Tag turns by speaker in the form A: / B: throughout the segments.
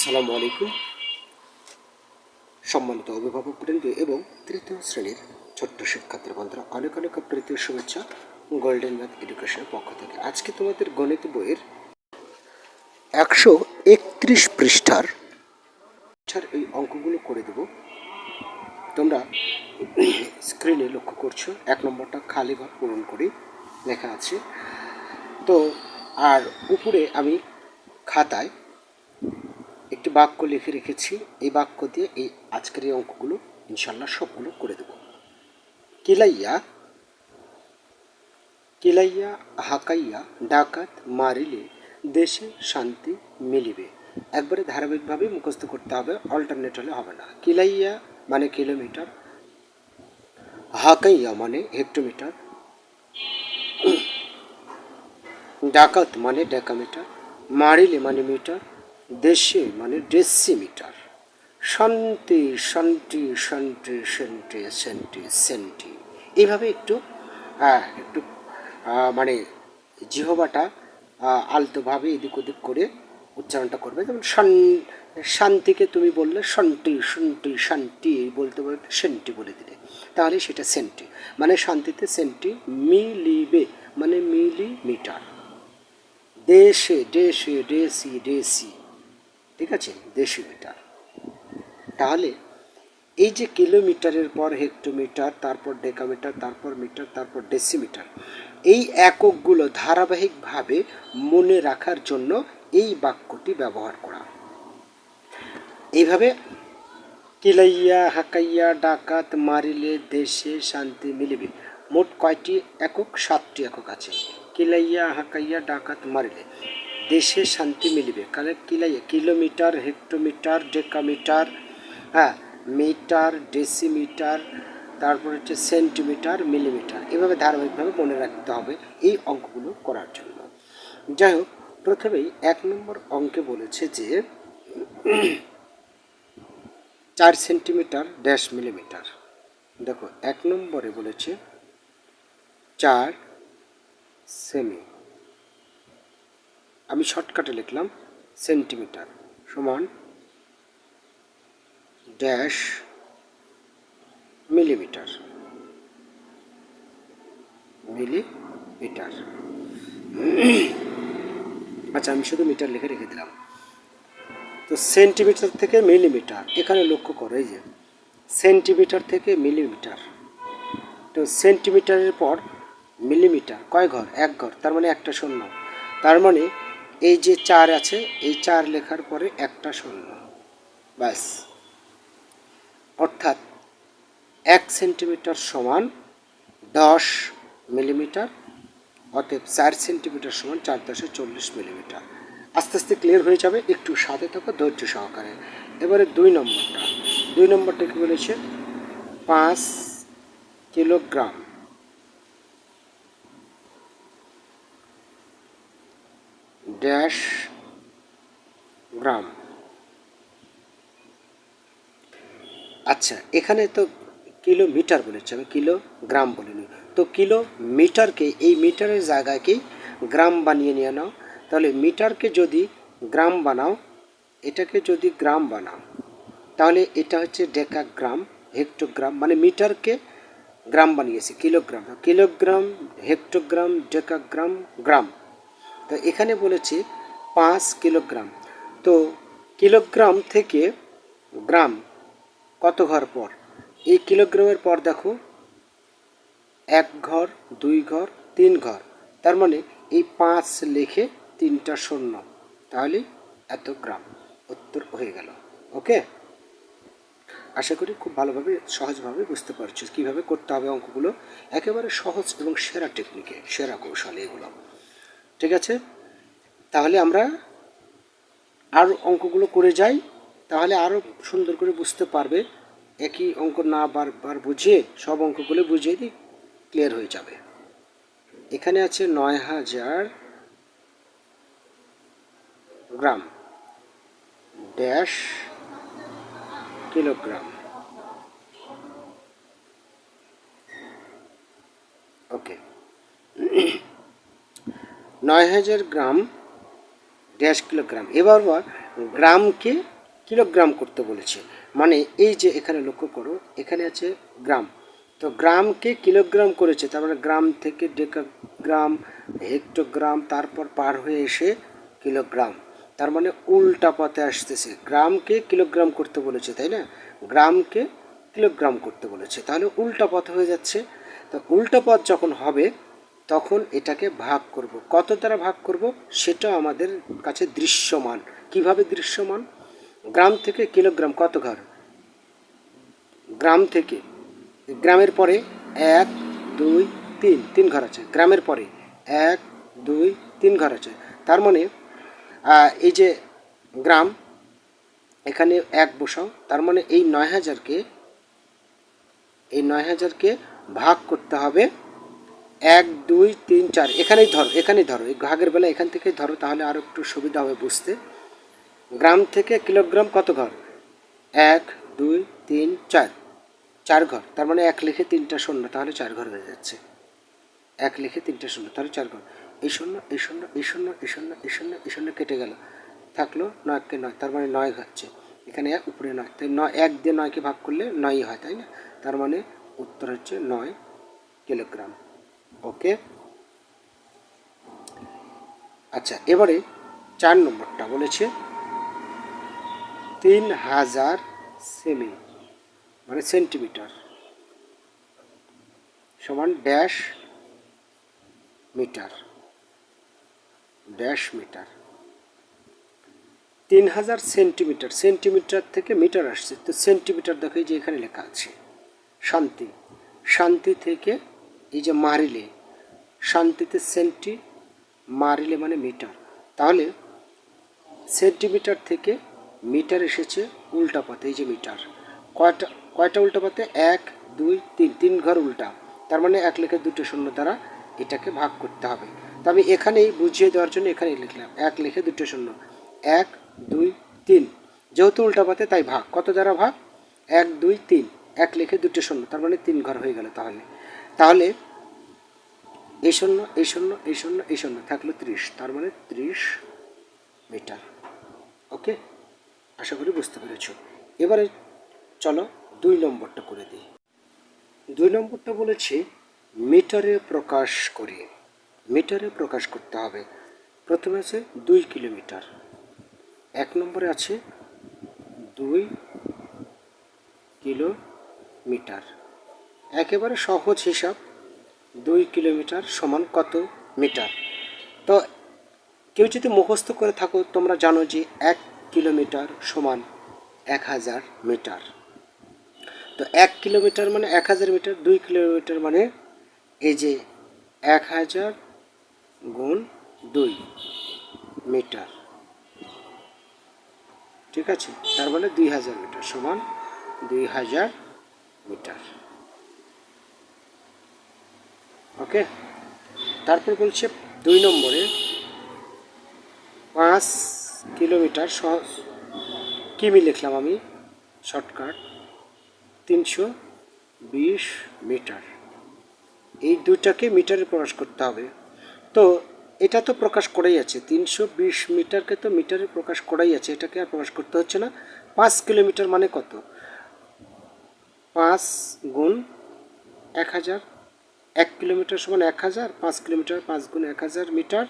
A: আসসালামু আলাইকুম। সম্মানিত অভিভাবক বৃন্দ এবং তৃতীয় শ্রেণির ছোট্ট শিক্ষার্থী বন্ধুরা, অনেক অনেক প্রীতীয় শুভেচ্ছা গোল্ডেন ম্যাথ এডুকেশনের পক্ষ থেকে। আজকে তোমাদের গণিত বইয়ের একশো একত্রিশ পৃষ্ঠার এই অঙ্কগুলো করে দেব। তোমরা স্ক্রিনে লক্ষ্য করছ, এক নম্বরটা খালি ঘর পূরণ করে, লেখা আছে। তো, আর উপরে আমি খাতায় একটি বাক্য লিখে রেখেছি। এই বাক্য দিয়ে এই আজকের এই অঙ্কগুলো ইনশাল্লাহ সবগুলো করে দেব। কিলাইয়া কিলাইয়া, হাকাইয়া, ডাকাত, মারিলে দেশে শান্তি মিলিবে। একবারে ধারাবাহিকভাবে মুখস্থ করতে হবে অল্টারনেট হলে হবে না। কিলাইয়া মানে কিলোমিটার, হাকাইয়া মানে হেক্টোমিটার, ডাকাত মানে ডেকামিটার, মারিলে মানে মিটার দেশে মানে ডেসিমিটার শান্তি শান্তি শান্তি সেন্টি সেন্টি সেন্টি এইভাবে একটু একটু মানে জিহবাটা আলতোভাবে এদিক ওদিক করে উচ্চারণটা করবে। যেমন শান- শান্তিকে তুমি বললে শান্তি শান্তি শান্তি বলতে বলতে সেন্টি বলে দিলে। তাহলে সেটা সেন্টি মানে শান্তিতে সেন্টি মিলিবে মানে মিলিমিটার। দেশে দেশে ডেসি ডেসি ঠিক আছে দেশি মিটার তাহলে এই যে কিলোমিটারের পর হেক্টোমিটার তারপর ডেকামিটার তারপর মিটার তারপর ডেসিমিটার এই এককগুলো ধারাবাহিকভাবে মনে রাখার জন্য এই বাক্যটি ব্যবহার করা। এইভাবে কিলাইয়া, হাকাইয়া, ডাকাত, মারিলে দেশে শান্তি মিলিবে। মোট কয়টি একক? সাতটি একক আছে। কিলাইয়া, হাকাইয়া, ডাকাত, মারিলে। দেশে শান্তি মিলিবে। কারণ লাগে? কিলোমিটার, হেক্টোমিটার, ডেকামিটার হ্যাঁ মিটার, ডেসিমিটার, তারপর হচ্ছে সেন্টিমিটার, মিলিমিটার। এভাবে ধারাবাহিকভাবে মনে রাখতে হবে এই অঙ্কগুলো করার জন্য। যাই হোক, প্রথমেই এক নম্বর অঙ্কে বলেছে যে চার সেন্টিমিটার ড্যাশ মিলিমিটার। দেখো, এক নম্বরে বলেছে চার সেমি। আমি শর্টকাটে লিখলাম সেন্টিমিটার সমান ড্যাশ মিলিমিটার মিলিমিটার আচ্ছা আমি শুধু মিটার লিখে রেখে দিলাম। তো সেন্টিমিটার থেকে মিলিমিটার এখানে লক্ষ্য করো এই যে সেন্টিমিটার থেকে মিলিমিটার তো সেন্টিমিটারের পর মিলিমিটার কয় ঘর? এক ঘর, তার মানে একটা শূন্য। তার মানে এই যে চার আছে, এই চার লেখার পরে একটা শূন্য। ব্যাস। অর্থাৎ এক সেন্টিমিটার সমান দশ মিলিমিটার, অতএব চার সেন্টিমিটার সমান চার দশে চল্লিশ মিলিমিটার। আস্তে আস্তে ক্লিয়ার হয়ে যাবে, একটু সাথে থাকো, ধৈর্য সহকারে। এবারে দুই নম্বরটা। দুই নম্বরটা কি বলেছে পাঁচ কিলোগ্রাম। ড্যাশ গ্রাম আচ্ছা এখানে তো কিলোমিটার বলেছে আমি, কিলোগ্রাম বলিনি। তো কিলোমিটারকে, এই মিটারের জায়গাকেই গ্রাম বানিয়ে নিয়ে নাও? তাহলে মিটারকে যদি গ্রাম বানাও, এটাকে যদি গ্রাম বানাও, তাহলে এটা হচ্ছে ডেকা গ্রাম হেক্টোগ্রাম মানে মিটারকে গ্রাম বানিয়েছে, kilogram. Kilogram, hectogram, decagram, gram. তো এখানে বলেছে পাঁচ কিলোগ্রাম। তো কিলোগ্রাম থেকে গ্রাম কত ঘর পর? এই কিলোগ্রামের পর দেখো, এক ঘর, দুই ঘর, তিন ঘর। তার মানে এই পাঁচ লিখে তিনটা শূন্য। তাহলে এত গ্রাম। উত্তর হয়ে গেল। ওকে? আশা করি খুব ভালোভাবে, সহজভাবে বুঝতে পারছ কীভাবে করতে হবে অঙ্কগুলো। একেবারে সহজ এবং সেরা টেকনিকে, সেরা কৌশলে এগুলো। ঠিক আছে? তাহলে আমরা আরও অঙ্কগুলো করে যাই, তাহলে আরও সুন্দর করে বুঝতে পারবে। একই অঙ্ক না বারবার বুঝিয়ে সব অঙ্কগুলো বুঝিয়ে দিই ক্লিয়ার হয়ে যাবে। এখানে আছে নয় হাজার গ্রাম ড্যাশ কিলোগ্রাম। ওকে। নয় হাজার গ্রাম ড্যাশ কিলোগ্রাম এবার গ্রামকে কিলোগ্রাম করতে বলেছে। মানে এই যে এখানে লক্ষ্য করো, এখানে আছে গ্রাম। তো গ্রামকে কিলোগ্রাম করেছে, তার মানে গ্রাম থেকে ডেকাগ্রাম, হেক্টোগ্রাম, তারপর পার হয়ে এসে কিলোগ্রাম। তার মানে উল্টা পথে আসতেছে। গ্রামকে কিলোগ্রাম করতে বলেছে, তাই না? গ্রামকে কিলোগ্রাম করতে বলেছে। তাহলে উল্টা পথ হয়ে যাচ্ছে। তো উল্টা পথ যখন হবে তখন এটাকে ভাগ করব। কত দ্বারা ভাগ করব? সেটা আমাদের কাছে দৃশ্যমান। কীভাবে দৃশ্যমান? গ্রাম থেকে কিলোগ্রাম কত ঘর? গ্রাম থেকে, গ্রামের পরে এক, দুই, তিন তিন ঘর আছে। গ্রামের পরে এক, দুই, তিন ঘর আছে। তার মানে এই যে গ্রাম, এখানে এক বসাও, তার মানে এই নয় হাজারকে, এই নয় হাজারকে ভাগ করতে হবে এক, দুই, তিন, চার, এখানেই ধরো এখানেই ধরো, এই ভাগের বেলা এখান থেকেই ধরো তাহলে আরও একটু সুবিধা হবে বুঝতে। গ্রাম থেকে কিলোগ্রাম কত ঘর? এক, দুই, তিন, চার। চার ঘর, তার মানে এক লিখে তিনটা শূন্য, তাহলে চার ঘর হয়ে যাচ্ছে। এক লিখে তিনটা শূন্য, তাহলে চার ঘর। এই শূন্য এই শূন্য এই শূন্য এই শূন্য এই শূন্য এই শূন্য কেটে গেল। থাকল নয়কে নয়, তার মানে নয় হচ্ছে। এখানে এক, উপরে নয়। তাই নয়, এক দিয়ে নয়কে ভাগ করলে নয়ই হয়, তাই না? তার মানে উত্তর হচ্ছে নয় কিলোগ্রাম। ওকে? আচ্ছা এবারে চার নম্বরটা বলেছে, তিন হাজার সেমি মানে সেন্টিমিটার সমান ড্যাশ মিটার ড্যাশ মিটার। তিন হাজার সেন্টিমিটার সেন্টিমিটার থেকে মিটার আসছে, তো সেন্টিমিটার দেখো যে এখানে লেখা আছে, শান্তি শান্তি থেকে এই যে মারিলে, শান্তিতে সেন্টি, মারিলে মানে মিটার। তাহলে সেন্টিমিটার থেকে মিটার এসেছে উল্টা পথে, এই যে মিটার। কয়টা কয়টা উল্টা পথে? এক, দুই, তিন তিন ঘর উল্টা। তার মানে এক লেখে দুটো শূন্য দ্বারা এটাকে ভাগ করতে হবে। তো আমি এখানেই বুঝিয়ে দেওয়ার জন্য এখানেই লিখলাম, এক লেখে দুটো শূন্য। এক, দুই, তিন। যেহেতু উল্টা পথে, তাই ভাগ। কত দ্বারা ভাগ? এক, দুই, তিন। এক লেখে দুটো শূন্য, তার মানে তিন ঘর হয়ে গেল তাহলে। তাহলে এই শূন্য এই শূন্য এই শূন্য এই শূন্য থাকল ত্রিশ। তার মানে ত্রিশ মিটার। ওকে? আশা করি বুঝতে পেরেছ। এবারে চলো দুই নম্বরটা করে দিই। দুই নম্বরটা বলেছে মিটারে প্রকাশ করে। মিটারে প্রকাশ করতে হবে। প্রথমে আছে দুই কিলোমিটার। এক নম্বরে আছে দুই কিলোমিটার। একেবারে সহজ হিসাব, দুই কিলোমিটার সমান কত মিটার? তো কেউ যদি মুখস্থ করে থাকো, তোমরা জানো যে এক কিলোমিটার সমান এক হাজার মিটার। তো এক কিলোমিটার মানে এক হাজার মিটার, দুই কিলোমিটার মানে এই যে এক হাজার গুণ দুই মিটার। ঠিক আছে? তার মানে দুই হাজার মিটার সমান দুই হাজার মিটার। ওকে তারপর বলছে দুই নম্বরে পাঁচ কিলোমিটার সহজ। কিমি লিখলাম আমি? শর্টকাট। তিনশো বিশ মিটার। এই দুইটাকে মিটারে প্রকাশ করতে হবে। তো এটা তো প্রকাশ করাই আছে। তিনশো বিশ মিটারকে তো মিটারে প্রকাশ করাই আছে। এটাকে আর প্রকাশ করতে হচ্ছে না। পাঁচ কিলোমিটার মানে কত? পাঁচ গুণ এক হাজার এক কিলোমিটার সমান এক হাজার, পাঁচ কিলোমিটার পাঁচ গুণ এক হাজার মিটার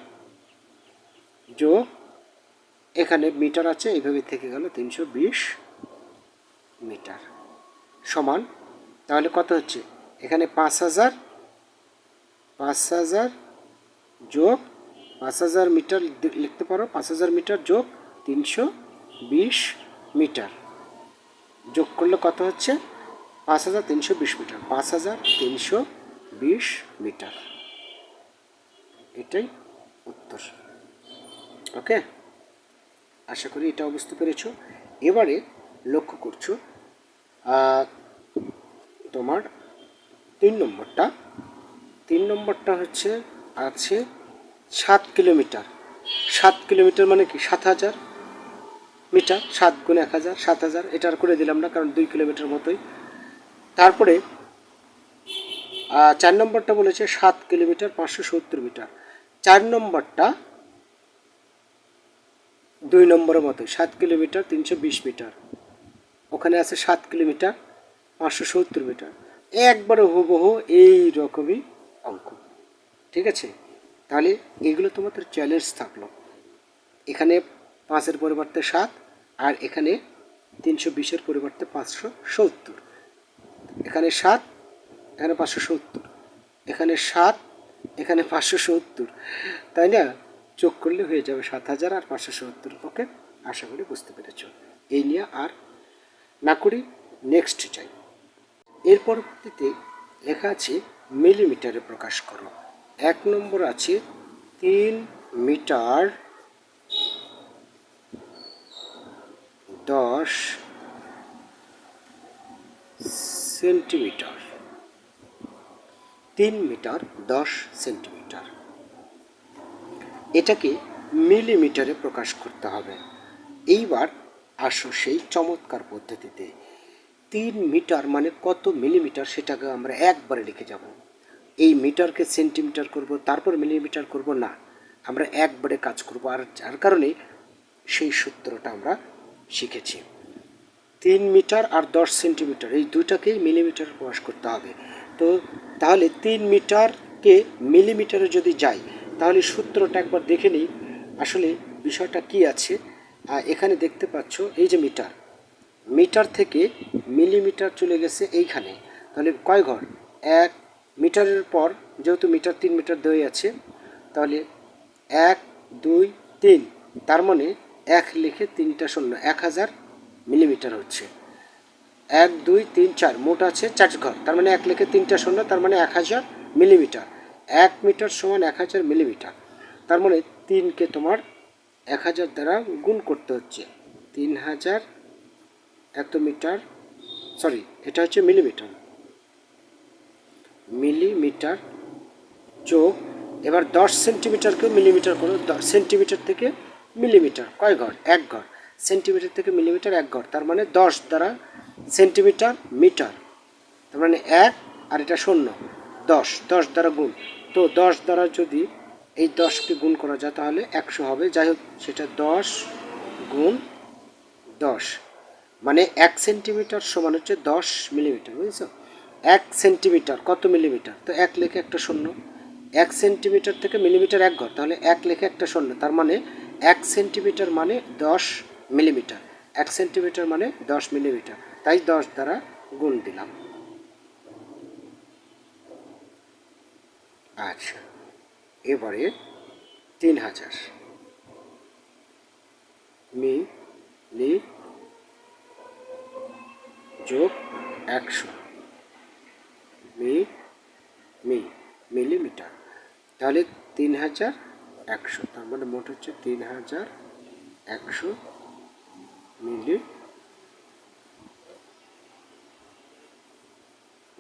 A: যোগ এখানে মিটার আছে, এইভাবে থেকে গেল তিনশো বিশ মিটার সমান। তাহলে কত হচ্ছে? এখানে পাঁচ হাজার পাঁচ হাজার যোগ পাঁচ হাজার মিটার লিখতে পারো, পাঁচ হাজার মিটার যোগ তিনশো বিশ মিটার। যোগ করলে কত হচ্ছে? পাঁচ হাজার তিনশো বিশ মিটার, পাঁচ হাজার তিনশো বিশ মিটার। এটাই উত্তর। ওকে? আশা করি এটাও বুঝতে পেরেছ। এবারে লক্ষ্য করছ তোমার তিন নম্বরটা। তিন নম্বরটা হচ্ছে, আছে সাত কিলোমিটার। সাত কিলোমিটার মানে কি? সাত হাজার মিটার? সাত গুণ এক হাজার, সাত হাজার। এটা আর করে দিলাম না, কারণ দুই কিলোমিটার মতোই। তারপরে চার নম্বরটা বলেছে সাত কিলোমিটার পাঁচশো সত্তর মিটার। চার নম্বরটা দুই নম্বরের মতো সাত কিলোমিটার তিনশো বিশ মিটার। ওখানে আছে সাত কিলোমিটার পাঁচশো সত্তর মিটার। একবারে হুবহু এই রকমই অঙ্ক। ঠিক আছে? তাহলে এগুলো তোমাদের চ্যালেঞ্জ থাকল। এখানে পাঁচের পরিবর্তে সাত আর এখানে তিনশো বিশের পরিবর্তে পাঁচশো সত্তর। এখানে সাত এখানে পাঁচশো সত্তর। এখানে সাত, এখানে পাঁচশো সত্তর। তাই না? যোগ করলে হয়ে যাবে সাত হাজার আর পাঁচশো সত্তর। ওকে? আশা করি বুঝতে পেরেছ। এই নিয়ে আর না করি নেক্সট চাই এর পরবর্তীতে লেখা আছে, মিলিমিটারে প্রকাশ করো। এক নম্বর আছে, তিন মিটার দশ সেন্টিমিটার। তিন মিটার দশ সেন্টিমিটার। এটাকে মিলিমিটারে প্রকাশ করতে হবে। এইবার আসো সেই চমৎকার পদ্ধতিতে। তিন মিটার মানে কত মিলিমিটার সেটাকে আমরা একবারে লিখে যাব। এই মিটারকে সেন্টিমিটার করব, তারপর মিলিমিটার করব, না। আমরা একবারে কাজ করব। আর যার কারণে সেই সূত্রটা আমরা শিখেছি। তিন মিটার আর দশ সেন্টিমিটার, এই দুটাকেই মিলিমিটার প্রকাশ করতে হবে। তো তাহলে তিন মিটারকে মিলিমিটারে যদি যাই, তাহলে সূত্রটা একবার দেখে নিই আসলে বিষয়টা কি আছে। এখানে দেখতে পাচ্ছ এই যে মিটার। মিটার থেকে মিলিমিটার চলে গেছে এইখানে। তাহলে কয় ঘর? এক মিটারের পর যেহেতু মিটার তিন মিটার দেওয়া আছে, তাহলে এক, দুই, তিন, তার মানে এক লিখে তিনটা শূন্য, এক হাজার মিলিমিটার হচ্ছে। এক, দুই, তিন, চার। মোট আছে চার ঘর। তার মানে এক লেখে তিনটা শূন্য, তার মানে এক হাজার মিলিমিটার। এক মিটার সমান এক হাজার মিলিমিটার। তার মানে তিনকে তোমার এক হাজার দ্বারা গুণ করতে হচ্ছে। তিন হাজার এত মিটার সরি এটা হচ্ছে মিলিমিটার। মিলিমিটার যোগ, এবার দশ সেন্টিমিটারকেও মিলিমিটার করো। দশ সেন্টিমিটার থেকে মিলিমিটার। কয় ঘর? এক ঘর। সেন্টিমিটার থেকে মিলিমিটার এক ঘর। তার মানে দশ দ্বারা সেন্টিমিটার, মিটার। তার মানে এক আর এটা শূন্য। দশ। দশ দ্বারা গুণ। তো দশ দ্বারা যদি এই দশকে গুণ করা যায় তাহলে একশো হবে। যাই হোক, সেটা দশ গুণ দশ। মানে এক সেন্টিমিটার সমান হচ্ছে দশ মিলিমিটার, বুঝেছ? এক সেন্টিমিটার। কত মিলিমিটার? তো এক লেখে একটা শূন্য। এক সেন্টিমিটার থেকে মিলিমিটার এক ঘর। তাহলে এক লেখে একটা শূন্য। তার মানে এক সেন্টিমিটার মানে দশ মিলিমিটার। এক সেন্টিমিটার মানে দশ মিলিমিটার। তাই দশ দ্বারা গুণ দিলাম। আচ্ছা এবারে তিন হাজার। মি, লি, যোগ একশো। মি মি, মিলিমিটার। তাহলে তিন হাজার একশো, তার মানে মোট হচ্ছে তিন হাজার একশো মিলি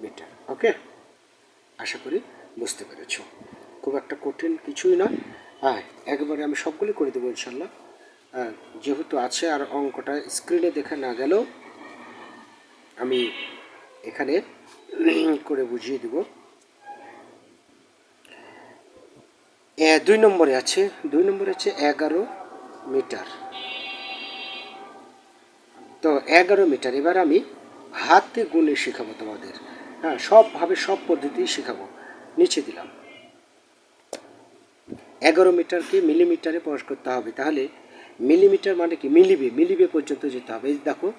A: মিটার ওকে আশা করি বুঝতে পেরেছ। খুব একটা কঠিন কিছুই নয়। হ্যাঁ একবারে আমি সবগুলি করে দেবো ইনশাল্লাহ যেহেতু আছে আর অঙ্কটা স্ক্রিনে দেখা না গেলেও আমি এখানে করে বুঝিয়ে দেব। দুই নম্বরে আছে, দুই নম্বরে আছে এগারো মিটার। তো এগারো মিটার, এবার আমি হাতে গুণে শেখাবো তোমাদের। হ্যাঁ সবভাবে সব পদ্ধতি শেখাবো। নিচে দিলাম। এগারো মিটারকে মিলিমিটারে প্রকাশ করতে হবে। তাহলে মিলিমিটার মানে কি? মিলিবে মিলিবে পর্যন্ত যেতে হবে। দেখো,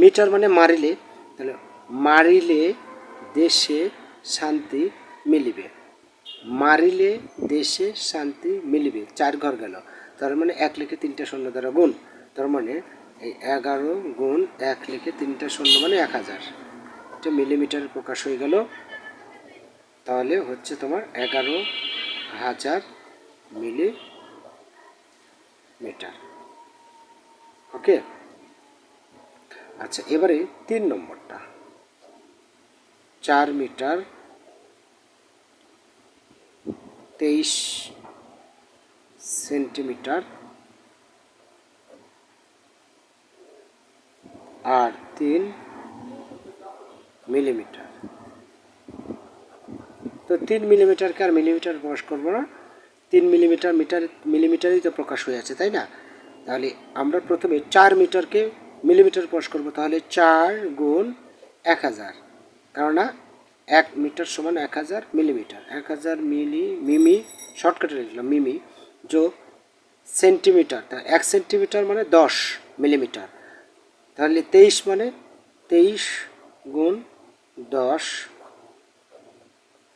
A: মিটার মানে মারিলে, তাহলে মারিলে দেশে শান্তি মিলিবে। মারিলে দেশে শান্তি মিলিবে, চার ঘর গেল। তার মানে এক লেখে তিনটা শূন্য দ্বারা গুণ। তার মানে এই এগারো গুণ এক লেখে তিনটা শূন্য মানে এক হাজার। এটা মিলিমিটার প্রকাশ হয়ে গেল। তাহলে হচ্ছে তোমার এগারো হাজার মিলি মিটার ওকে আচ্ছা এবারে তিন নম্বরটা। চার মিটার তেইশ সেন্টিমিটার। আর তিন মিলিমিটার। তো তিন মিলিমিটারকে আর মিলিমিটার প্রকাশ করব না। তিন মিলিমিটার মিটার, মিলিমিটারই তো প্রকাশ হয়ে আছে তাই না? তাহলে আমরা প্রথমে চার মিটারকে মিলিমিটার প্রকাশ করব, তাহলে চার গুণ এক হাজার। কেননা এক মিটার সমান এক হাজার মিলিমিটার। এক হাজার মিলি, মিমি, শর্টকাটে লিখলাম, মিমি যোগ সেন্টিমিটার। তা এক সেন্টিমিটার মানে দশ মিলিমিটার। তাহলে তেইশ মানে তেইশ গুণ দশ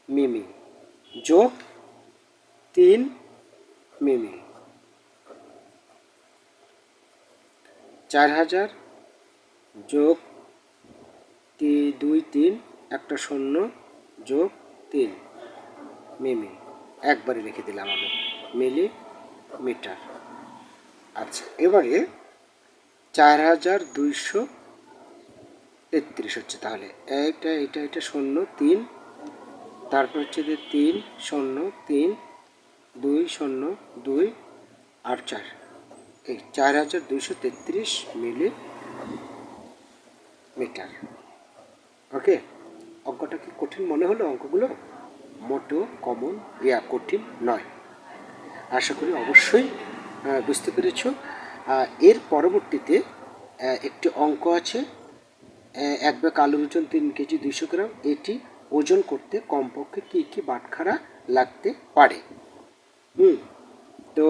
A: মিমি। যোগ তিন মিমি। চার হাজার যোগ দুই, তিন, একটা শূন্য যোগ তিন মিমি। একবারে রেখে দিলাম আমি। মিলি মিটার আচ্ছা এবারে চার হাজার দুইশো তেত্রিশ হচ্ছে তাহলে। এইটা এটা এটা শূন্য, তিন। তারপর হচ্ছে যে তিন, শূন্য, তিন, দুই, শূন্য, দুই, আর চার। এই চার হাজার দুইশো তেত্রিশ মিলি মিটার ওকে? অঙ্কটা কি কঠিন মনে হলো অঙ্কগুলো? মোটো কমন, ইয়া কঠিন নয়। আশা করি অবশ্যই বুঝতে পেরেছ। এর পরবর্তীতে একটি অঙ্ক আছে এক ব্যাগ আলুর ওজন তিন কেজি দুইশো গ্রাম। এটি ওজন করতে কমপক্ষে কী কী বাটখারা লাগতে পারে? হুম, তো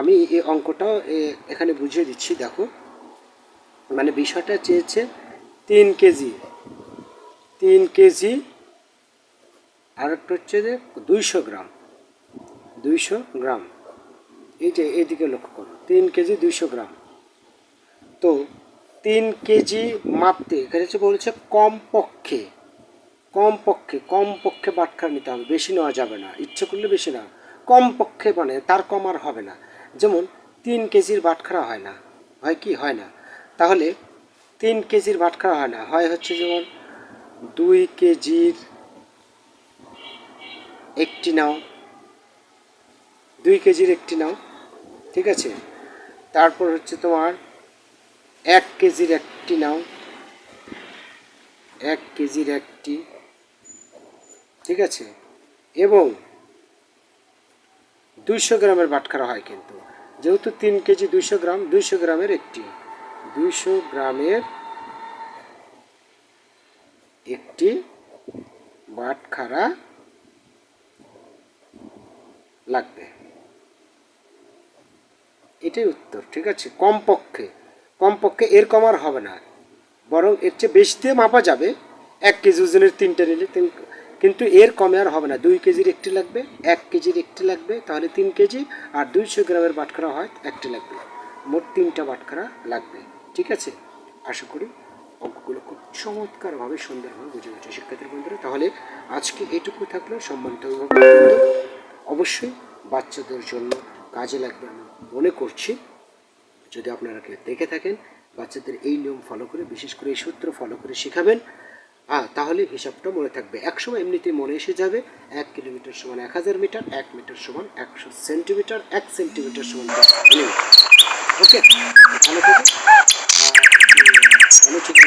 A: আমি এই অঙ্কটাও এখানে বুঝিয়ে দিচ্ছি, দেখো। মানে বিষয়টা চেয়েছে তিন কেজি তিন কেজি আর একটা হচ্ছে যে দুইশো গ্রাম দুইশো গ্রাম। এই যে, এইদিকে লক্ষ্য করো, তিন কেজি দুইশো গ্রাম। তো তিন কেজি মাপতে, এখানে হচ্ছে বলেছে কমপক্ষে কমপক্ষে কমপক্ষে বাটখারা নিতে হবে, বেশি নেওয়া যাবে না, ইচ্ছে করলে বেশি না, কমপক্ষে মানে তার কম আর হবে না। যেমন তিন কেজির বাটখারা হয় না, হয় কি? হয় না। তাহলে তিন কেজির বাটখারা হয় না, হয় হচ্ছে যেমন দুই কেজির একটি নাও, দুই কেজির একটি নাও, ঠিক আছে? তারপর হচ্ছে তোমার এক কেজির একটি নাও। এক কেজির একটি। ঠিক আছে? এবং দুইশো গ্রামের বাটখারা হয় কিন্তু। যেহেতু তিন কেজি দুইশো গ্রাম, দুইশো গ্রামের একটি। দুইশো গ্রামের একটি বাটখারা লাগবে। এটাই উত্তর, ঠিক আছে? কমপক্ষে। কমপক্ষে এর কম আর হবে না। বরং এর চেয়ে বেশি দিয়ে মাপা যাবে। এক কেজি ওজনের তিনটে নিলে তিন কিন্তু এর কমে আর হবে না। দুই কেজির একটি লাগবে, এক কেজির একটি লাগবে, তাহলে তিন কেজি। আর দুইশো গ্রামের বাটখারা হয় একটি লাগবে। মোট তিনটা বাটখারা লাগবে। ঠিক আছে? আশা করি অঙ্কগুলো খুব চমৎকারভাবে সুন্দরভাবে বুঝে গেছে শিক্ষার্থী বন্ধুরা। তাহলে আজকে এটুকু থাকল সম্মানিত অবশ্যই বাচ্চাদের জন্য কাজে লাগবে আমি মনে করছি। যদি আপনারা কেউ দেখে থাকেন, বাচ্চাদের এই নিয়ম ফলো করে, বিশেষ করে এই সূত্র ফলো করে শেখাবেন তাহলে হিসাবটা মনে থাকবে। একসময় এমনিতেই মনে এসে যাবে, এক কিলোমিটার সমান এক হাজার মিটার, এক মিটার সমান একশো সেন্টিমিটার, এক সেন্টিমিটার সমান ওকে? ভালো থেকে ভালো থেকে